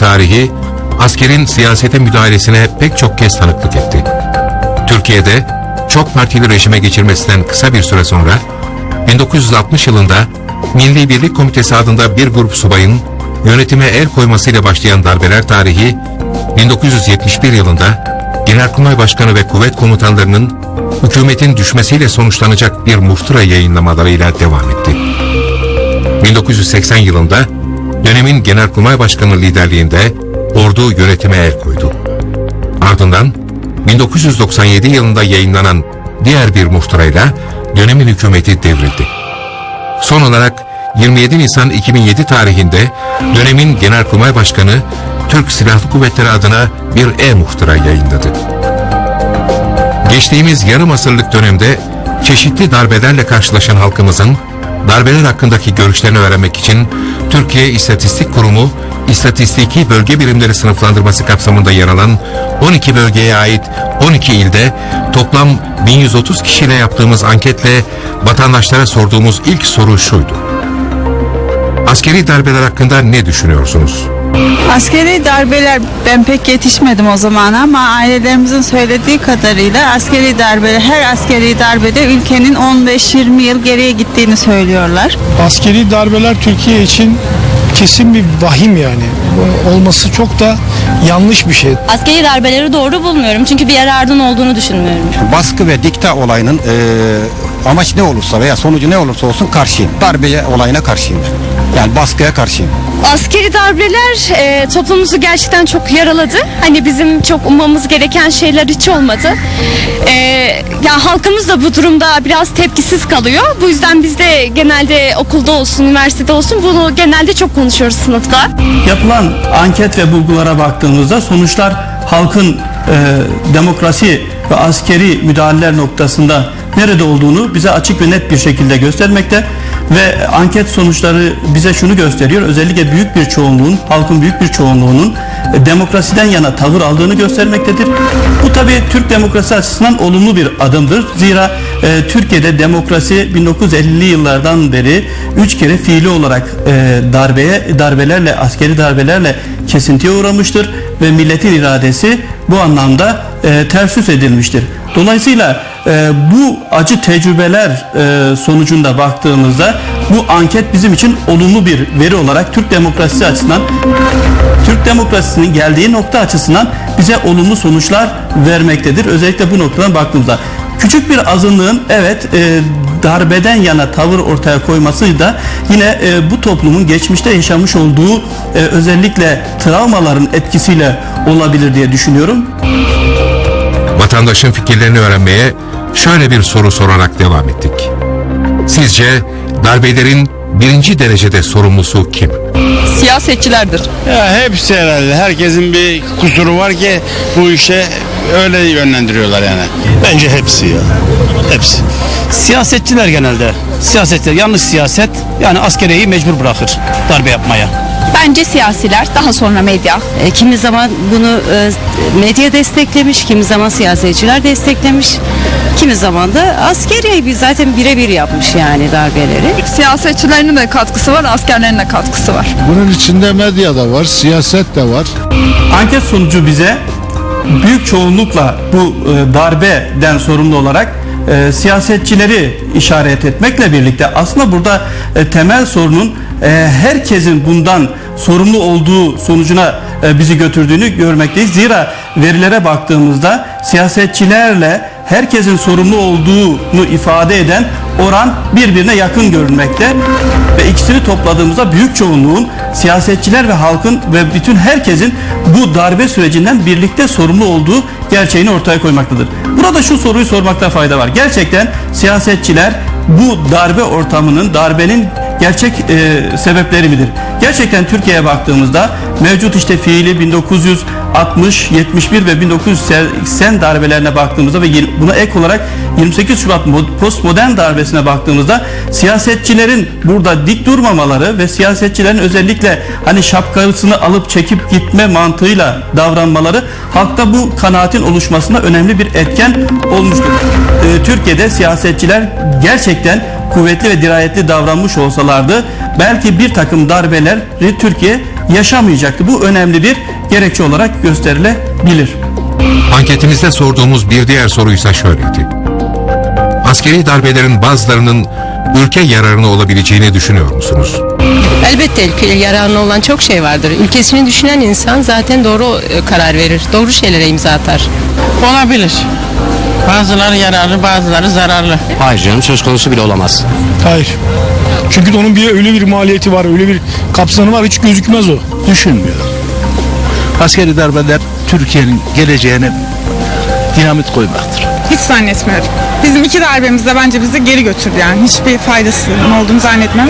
Tarihi askerin siyasete müdahalesine pek çok kez tanıklık etti. Türkiye'de çok partili rejime geçirmesinden kısa bir süre sonra 1960 yılında Milli Birlik Komitesi adında bir grup subayın yönetime el koymasıyla başlayan darbeler tarihi 1971 yılında Genelkurmay Başkanı ve kuvvet komutanlarının hükümetin düşmesiyle sonuçlanacak bir muhtıra yayınlamalarıyla devam etti. 1980 yılında dönemin Genelkurmay Başkanı liderliğinde ordu yönetime el koydu. Ardından 1997 yılında yayınlanan diğer bir muhtırayla dönemin hükümeti devrildi. Son olarak 27 Nisan 2007 tarihinde dönemin Genelkurmay Başkanı Türk Silahlı Kuvvetleri adına bir e-muhtıra yayınladı. Geçtiğimiz yarım asırlık dönemde çeşitli darbelerle karşılaşan halkımızın darbeler hakkındaki görüşlerini öğrenmek için Türkiye İstatistik Kurumu İstatistiki Bölge Birimleri sınıflandırması kapsamında yer alan 12 bölgeye ait 12 ilde toplam 1130 kişiyle yaptığımız anketle vatandaşlara sorduğumuz ilk soru şuydu. Askeri darbeler hakkında ne düşünüyorsunuz? Askeri darbeler ben pek yetişmedim o zaman ama ailelerimizin söylediği kadarıyla askeri darbeler her askeri darbede ülkenin 15-20 yıl geriye gittiğini söylüyorlar. Askeri darbeler Türkiye için kesin bir vahim yani. Olması çok da yanlış bir şey. Askeri darbeleri doğru bulmuyorum çünkü bir yararının olduğunu düşünmüyorum. baskı ve dikta olayının eee, amaç ne olursa veya sonucu ne olursa olsun karşıyım. Darbeye olayına karşıyım. Yani baskıya karşıyım. Askeri darbeler e, toplumumuzu gerçekten çok yaraladı. Hani bizim çok ummamız gereken şeyler hiç olmadı. E, ya halkımız da bu durumda biraz tepkisiz kalıyor. Bu yüzden biz de genelde okulda olsun, üniversitede olsun bunu genelde çok konuşuyoruz sınıfta. Yapılan anket ve bulgulara baktığımızda sonuçlar halkın e, demokrasi ve askeri müdahaleler noktasında nerede olduğunu bize açık ve net bir şekilde göstermekte ve anket sonuçları bize şunu gösteriyor. Özellikle büyük bir çoğunluğun, halkın büyük bir çoğunluğunun e, demokrasiden yana tavır aldığını göstermektedir. Bu tabi Türk demokrasi açısından olumlu bir adımdır. Zira e, Türkiye'de demokrasi 1950'li yıllardan beri üç kere fiili olarak e, darbeye, darbelerle, askeri darbelerle kesintiye uğramıştır ve milletin iradesi bu anlamda e, ters yüz edilmiştir. Dolayısıyla e, bu acı tecrübeler e, sonucunda baktığımızda bu anket bizim için olumlu bir veri olarak Türk demokrasisi açısından Türk demokrasisinin geldiği nokta açısından bize olumlu sonuçlar vermektedir. Özellikle bu noktadan baktığımızda. Küçük bir azınlığın evet e, darbeden yana tavır ortaya koyması da yine e, bu toplumun geçmişte yaşamış olduğu e, özellikle travmaların etkisiyle olabilir diye düşünüyorum. Vatandaşın fikirlerini öğrenmeye şöyle bir soru sorarak devam ettik. Sizce darbelerin birinci derecede sorumlusu kim? Siyasetçilerdir. Ya hepsi herhalde. Herkesin bir kusuru var ki bu işe öyle yönlendiriyorlar yani. Bence hepsi ya. Hepsi. Siyasetçiler genelde. Siyasetçiler yanlış siyaset yani askeriyeyi mecbur bırakır darbe yapmaya. Bence siyasiler, daha sonra medya. E, kimi zaman bunu e, medya desteklemiş, kimi zaman siyasetçiler desteklemiş, kimi zaman da askeriye bir- zaten birebir yapmış yani darbeleri. Siyasetçilerin de katkısı var, askerlerin de katkısı var. Bunun içinde medya da var, siyaset de var. Anket sonucu bize büyük çoğunlukla bu e, darbeden sorumlu olarak e, siyasetçileri işaret etmekle birlikte aslında burada e, temel sorunun e, herkesin bundan sorumlu olduğu sonucuna bizi götürdüğünü görmekteyiz. Zira verilere baktığımızda siyasetçilerle herkesin sorumlu olduğunu ifade eden oran birbirine yakın görünmekte ve ikisini topladığımızda büyük çoğunluğun siyasetçiler ve halkın ve bütün herkesin bu darbe sürecinden birlikte sorumlu olduğu gerçeğini ortaya koymaktadır. Burada şu soruyu sormakta fayda var. Gerçekten siyasetçiler bu darbe ortamının, darbenin gerçek e, sebepleri midir? Gerçekten Türkiye'ye baktığımızda mevcut işte fiili 1960, 71 ve 1980 darbelerine baktığımızda ve buna ek olarak 28 Şubat mo- postmodern darbesine baktığımızda siyasetçilerin burada dik durmamaları ve siyasetçilerin özellikle hani şapkasını alıp çekip gitme mantığıyla davranmaları halkta bu kanaatin oluşmasında önemli bir etken olmuştur. Ee, Türkiye'de siyasetçiler gerçekten kuvvetli ve dirayetli davranmış olsalardı belki bir takım darbeleri Türkiye yaşamayacaktı. Bu önemli bir gerekçe olarak gösterilebilir. Anketimizde sorduğumuz bir diğer soruysa şöyleydi. Askeri darbelerin bazılarının ülke yararına olabileceğini düşünüyor musunuz? Elbette ülke yararına olan çok şey vardır. Ülkesini düşünen insan zaten doğru e, karar verir. Doğru şeylere imza atar. Olabilir. Bazıları yararlı, bazıları zararlı. Hayır canım söz konusu bile olamaz. Hayır. Çünkü onun bir öyle bir maliyeti var, öyle bir kapsamı var hiç gözükmez o. Düşünmüyorum. Askeri darbeler Türkiye'nin geleceğine dinamit koymaktır. Hiç zannetmiyorum. Bizim iki darbemiz de bence bizi geri götürdü yani. Hiçbir faydasının olduğunu zannetmem.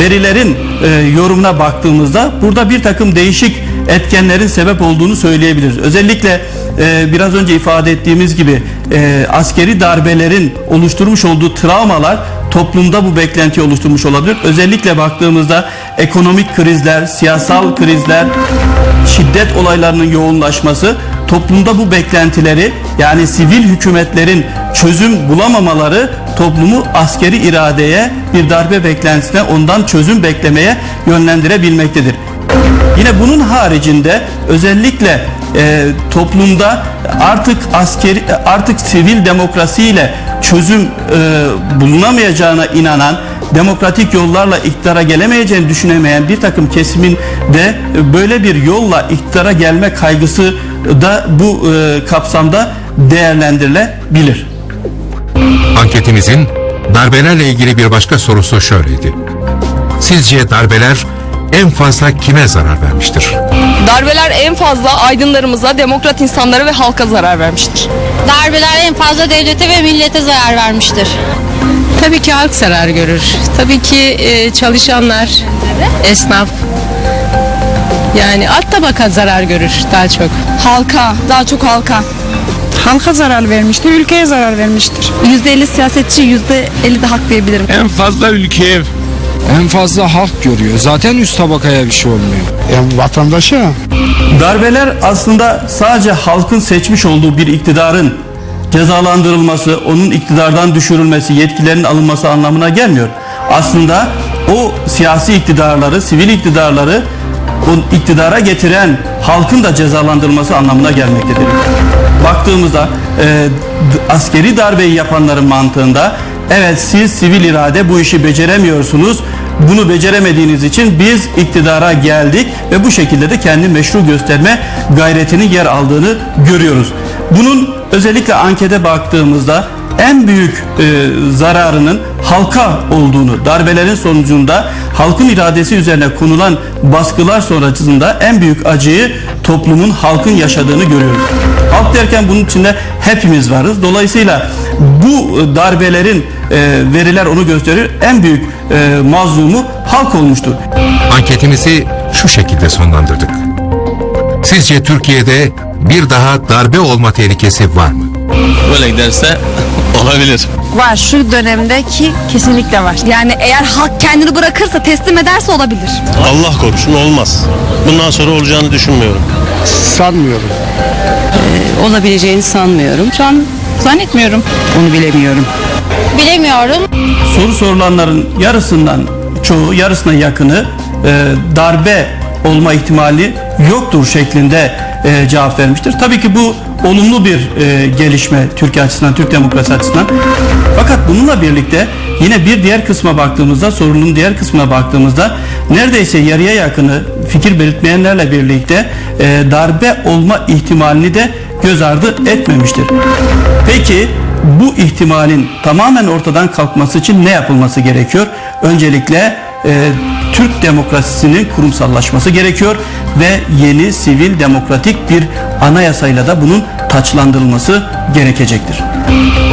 verilerin e, yorumuna baktığımızda burada bir takım değişik etkenlerin sebep olduğunu söyleyebiliriz. Özellikle e, biraz önce ifade ettiğimiz gibi e, askeri darbelerin oluşturmuş olduğu travmalar toplumda bu beklentiyi oluşturmuş olabilir. Özellikle baktığımızda ekonomik krizler, siyasal krizler, şiddet olaylarının yoğunlaşması toplumda bu beklentileri yani sivil hükümetlerin çözüm bulamamaları toplumu askeri iradeye bir darbe beklentisine ondan çözüm beklemeye yönlendirebilmektedir. Yine bunun haricinde özellikle e, toplumda artık askeri artık sivil demokrasiyle çözüm e, bulunamayacağına inanan demokratik yollarla iktidara gelemeyeceğini düşünemeyen bir takım kesimin de böyle bir yolla iktidara gelme kaygısı da bu e, kapsamda değerlendirilebilir. Anketimizin darbelerle ilgili bir başka sorusu şöyleydi. Sizce darbeler en fazla kime zarar vermiştir? Darbeler en fazla aydınlarımıza, demokrat insanlara ve halka zarar vermiştir. Darbeler en fazla devlete ve millete zarar vermiştir. Tabii ki halk zarar görür. Tabii ki e, çalışanlar, esnaf, yani alt tabaka zarar görür daha çok. Halka, daha çok halka. Halka zarar vermiştir, ülkeye zarar vermiştir. %50 siyasetçi, %50 de hak diyebilirim. En fazla ülkeye En fazla halk görüyor. Zaten üst tabakaya bir şey olmuyor. Yani vatandaşa Darbeler aslında sadece halkın seçmiş olduğu bir iktidarın cezalandırılması, onun iktidardan düşürülmesi, yetkilerin alınması anlamına gelmiyor. Aslında o siyasi iktidarları, sivil iktidarları o iktidara getiren halkın da cezalandırılması anlamına gelmektedir. Baktığımızda e, askeri darbeyi yapanların mantığında evet siz sivil irade bu işi beceremiyorsunuz. Bunu beceremediğiniz için biz iktidara geldik ve bu şekilde de kendi meşru gösterme gayretinin yer aldığını görüyoruz. Bunun özellikle ankete baktığımızda en büyük e, zararının halka olduğunu, darbelerin sonucunda halkın iradesi üzerine konulan baskılar sonrasında en büyük acıyı toplumun, halkın yaşadığını görüyoruz. Halk derken bunun içinde hepimiz varız. Dolayısıyla bu e, darbelerin e, veriler onu gösterir. En büyük e, mazlumu halk olmuştur. Anketimizi şu şekilde sonlandırdık. Sizce Türkiye'de bir daha darbe olma tehlikesi var mı? Böyle giderse olabilir. Var, şu dönemdeki kesinlikle var. Yani eğer halk kendini bırakırsa, teslim ederse olabilir. Allah korusun olmaz. Bundan sonra olacağını düşünmüyorum. sanmıyorum. Olabileceğini sanmıyorum. Şu an zannetmiyorum. Onu bilemiyorum. Bilemiyorum. soru sorulanların yarısından çoğu yarısına yakını e, darbe olma ihtimali yoktur şeklinde e, cevap vermiştir. Tabii ki bu olumlu bir e, gelişme Türkiye açısından, Türk demokrasi açısından. Fakat bununla birlikte yine bir diğer kısma baktığımızda, sorunun diğer kısmına baktığımızda neredeyse yarıya yakını fikir belirtmeyenlerle birlikte e, darbe olma ihtimalini de göz ardı etmemiştir. Peki bu ihtimalin tamamen ortadan kalkması için ne yapılması gerekiyor? Öncelikle e, Türk demokrasisinin kurumsallaşması gerekiyor ve yeni sivil demokratik bir anayasayla da bunun taçlandırılması gerekecektir.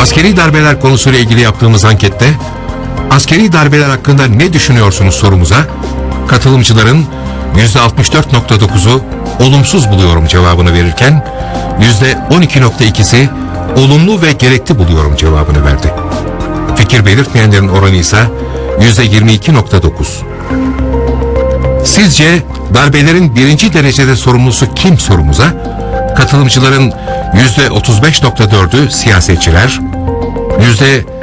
Askeri darbeler konusuyla ilgili yaptığımız ankette askeri darbeler hakkında ne düşünüyorsunuz sorumuza katılımcıların %64.9'u olumsuz buluyorum cevabını verirken %12.2'si olumlu ve gerekli buluyorum cevabını verdi. Fikir belirtmeyenlerin oranı ise %22.9. Sizce darbelerin birinci derecede sorumlusu kim sorumuza? Katılımcıların %35.4'ü siyasetçiler,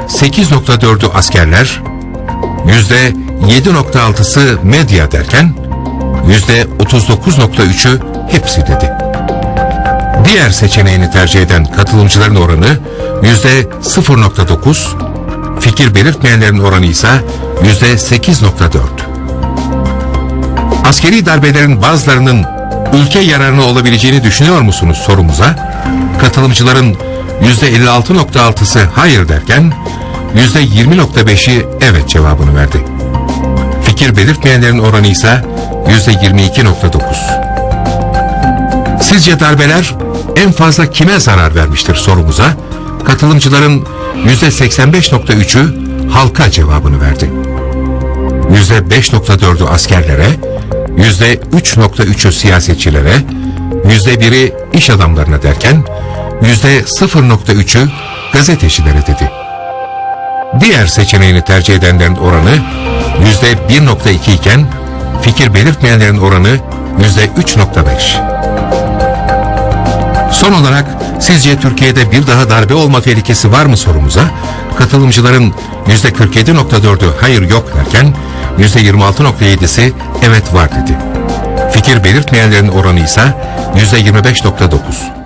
%8.4'ü askerler, %7.6'sı medya derken %39.3'ü hepsi dedi. Diğer seçeneğini tercih eden katılımcıların oranı %0.9, fikir belirtmeyenlerin oranı ise %8.4. Askeri darbelerin bazılarının ülke yararına olabileceğini düşünüyor musunuz sorumuza? Katılımcıların %56.6'sı hayır derken %20.5'i evet cevabını verdi. Fikir belirtmeyenlerin oranı ise %22.9. Sizce darbeler en fazla kime zarar vermiştir sorumuza? Katılımcıların %85.3'ü halka cevabını verdi. %5.4'ü askerlere, %3.3'ü siyasetçilere, %1'i iş adamlarına derken %0.3'ü gazetecilere dedi. Diğer seçeneğini tercih edenlerin oranı %1.2 iken fikir belirtmeyenlerin oranı %3.5. Son olarak sizce Türkiye'de bir daha darbe olma tehlikesi var mı sorumuza katılımcıların %47.4'ü hayır yok derken %26.7'si evet var dedi. Fikir belirtmeyenlerin oranı ise %25.9.